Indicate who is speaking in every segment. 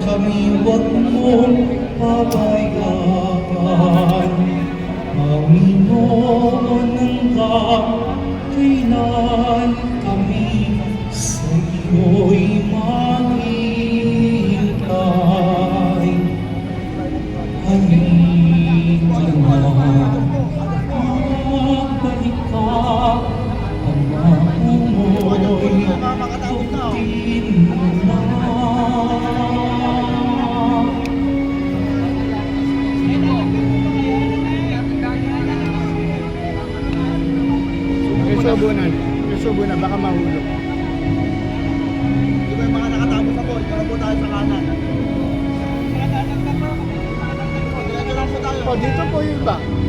Speaker 1: kami wag mong pabayaan Panginoon ng kailan kami sa iyo'y mahal mo na.
Speaker 2: Yung subunan. Yung subunan, baka mahulog.
Speaker 3: Di ba yung mga nakatapos ako? Ito na po tayo sa kanan.
Speaker 2: O, dito po yung iba.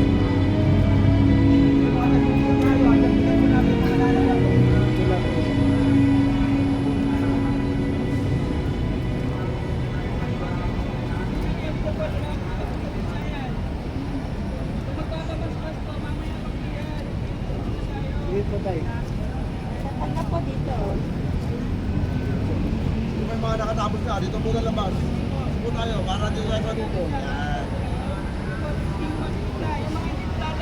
Speaker 2: Dito tayo.
Speaker 4: Ano po dito?
Speaker 3: Di ba yung mga nakatapos na? Dito po na labas. Dito po tayo. Para diretso dito. Yan.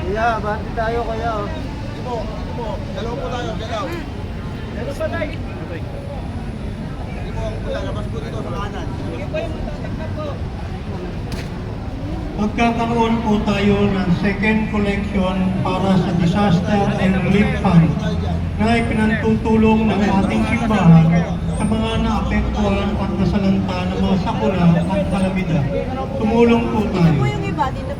Speaker 2: Kaya, bati tayo kaya.
Speaker 3: Dito po. Dito po. Dalaw po tayo. Dalaw. Dito po tayo. Dito po. Labas po dito sa kanan.
Speaker 1: Magkakaroon po tayo ng second collection para sa Disaster and Relief Fund na ipinantutulong ng ating simbahan sa mga naapektuhan at nasalanta ng mga sakuna at kalamidad. Tumulong po tayo.
Speaker 4: po yung iba, dito.